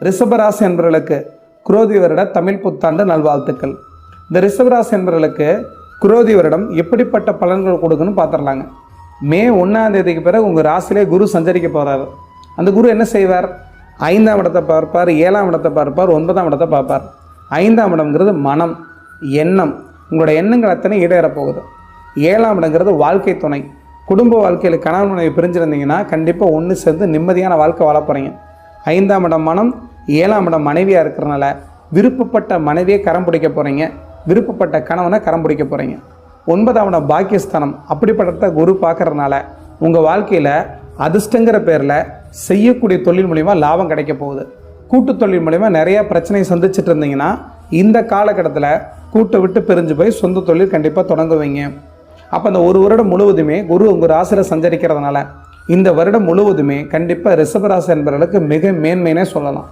ரிஷபராசி என்பவர்களுக்கு குரோதி வருட தமிழ் புத்தாண்டு நல்வாழ்த்துக்கள். இந்த ரிஷபராசி என்பவர்களுக்கு குரோதி வருடம் எப்படிப்பட்ட பலன்கள் கொடுக்குன்னு பார்த்துடலாங்க மே ஒன்றாம் தேதிக்கு பிறகு உங்கள் ராசிலே குரு சஞ்சரிக்க போகிறாரு அந்த குரு என்ன செய்வார்? ஐந்தாம் இடத்தை பார்ப்பார் ஏழாம் இடத்தை பார்ப்பார் ஒன்பதாம் இடத்தை பார்ப்பார். ஐந்தாம் இடம்ங்கிறது மனம் எண்ணம். உங்களோட எண்ணங்கள் அத்தனை ஈடேறப் போகுது ஏழாம் இடங்கிறது வாழ்க்கை துணை. குடும்ப வாழ்க்கையில் கணவன் மனைவி பிரிஞ்சிருந்தீங்கன்னா கண்டிப்பாக ஒன்று சேர்ந்து நிம்மதியான வாழ்க்கை வாழ போகிறீங்க ஐந்தாம் இடம் மனம் ஏழாம் இடம் மனைவியாக இருக்கிறனால விருப்பப்பட்ட மனைவியை கரம் பிடிக்க போகிறீங்க விருப்பப்பட்ட கணவனை கரம் பிடிக்க போகிறீங்க ஒன்பதாம் இடம் பாக்கியஸ்தானம். அப்படிப்பட்ட குரு பார்க்குறதுனால உங்கள் வாழ்க்கையில் அதிர்ஷ்டங்கிற பேரில் செய்யக்கூடிய தொழில் மூலிமா லாபம் கிடைக்க போகுது. கூட்டு தொழில் மூலிமா நிறையா பிரச்சனையை சந்திச்சுட்டு இருந்தீங்கன்னா இந்த காலகட்டத்தில் கூட்டை விட்டு பிரிஞ்சு போய் சொந்த தொழில் கண்டிப்பாக தொடங்குவீங்க. அப்போ அந்த ஒரு வருடம் முழுவதுமே குரு உங்கள் ராசியில் சஞ்சரிக்கிறதுனால இந்த வருடம் முழுவதுமே கண்டிப்பாக ரிஷபராசி என்பவர்களுக்கு மிக மேன்மைனே சொல்லலாம்.